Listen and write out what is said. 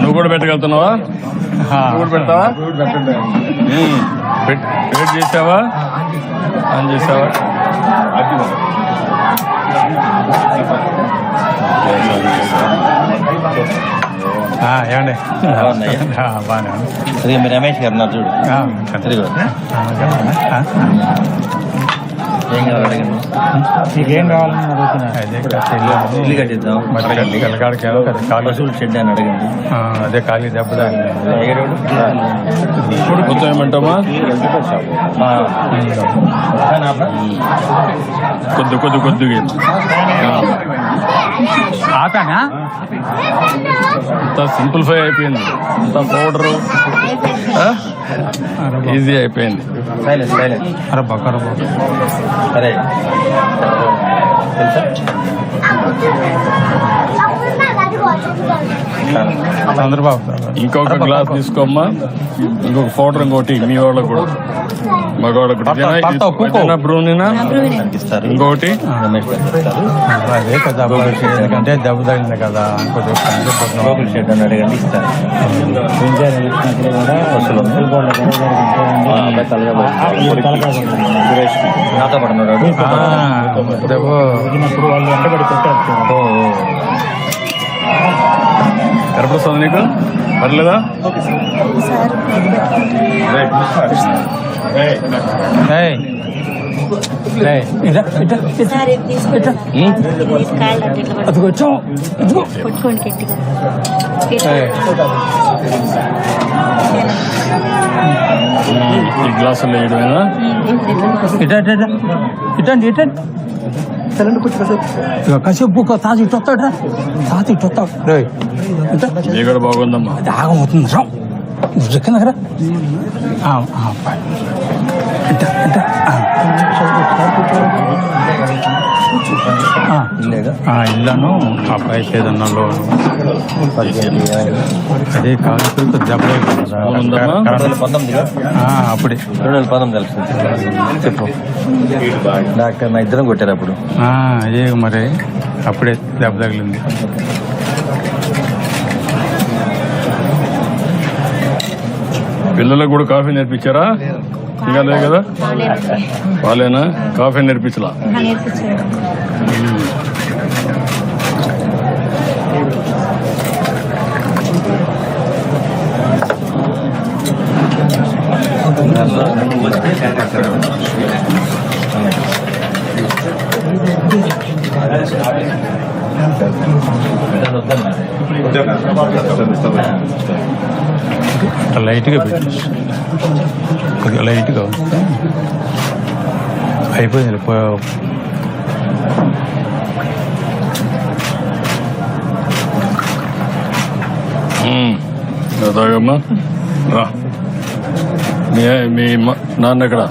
నువ్వు కూడా పెట్టగలుగుతున్నావా? కూడా పెడతావా వెయిట్ చేసావా? ఆన్ చేసావా? ఏమండి? బాగున్నాయా? బాగానే ఉంది. అదే మీ రమేష్ గారు ఉన్నారు చూడు. ఆ? ఏం కావాలి నీకేం కావాలని అడుగుతున్నా అదే కట్టెలు. ఇల్లు కట్టిద్దాం మరి కట్టెలు కలగాడికి ఏమో కదా. ఖాళీ షెడ్ అని అడగండి. ఆ, అదే ఖాళీ దెబ్బ. ఏరోడు మొత్తం ఏమంటామా కొద్ది కొద్ది కొద్దిగా ఆతానా అంతా సింప్లిఫై అయిపోయింది. అంతా పౌడరు. ఈజీ అయిపోయింది. అరే బక్కర సరే. తెలుసా? చంద్రబాబు. ఇంకొక గ్లాస్ తీసుకోమ్మా. ఇంకొక పౌడర్ ఇంకోటి మీ వాళ్ళకు కూడా. మగవాళ్ళకు ఇస్తారు అదే కదా ఎందుకంటే దెబ్బ తగిలింది కదా. షెడ్ కనపడుతుంది నీకు? పర్లేదా? గట్టిగా. ఏయ్. ఈ గ్లాసులు వేయడమేనా ఇటా, ఇటా, ఇటా. ఇటండి ఇటండి ఇక కాసేపు బుక్క తాత ఇటు వస్తాడు రా తాత ఇటు వస్తాడు బాగుందమ్మా అది ఆగమవుతుంది రా నువ్వు కింద రా ఆ, ఇల్లాను. అబ్బాయికి ఏదన్నా లోను. అదే కాదు అప్పుడే. రెండు వేల పంతొమ్మిది తెలుసు చెప్పు. డాక్టర్ నా ఇద్దరం కొట్టారు అప్పుడు. ఆ, అదే మరి. అప్పుడే దెబ్బ తగిలింది. పిల్లలకు కూడా కాఫీ నేర్పించారా? ఇంకా లేదు కదా బాగాలేదండి వాళ్ళేనా కాఫీ నేర్పించలా నేర్పించాడు అట్లా లైట్గా పెట్టు. కొద్దిగా లైట్గా అయిపోయింది తాగమ్మా. రా. మీ నాన్న ఎక్కడ?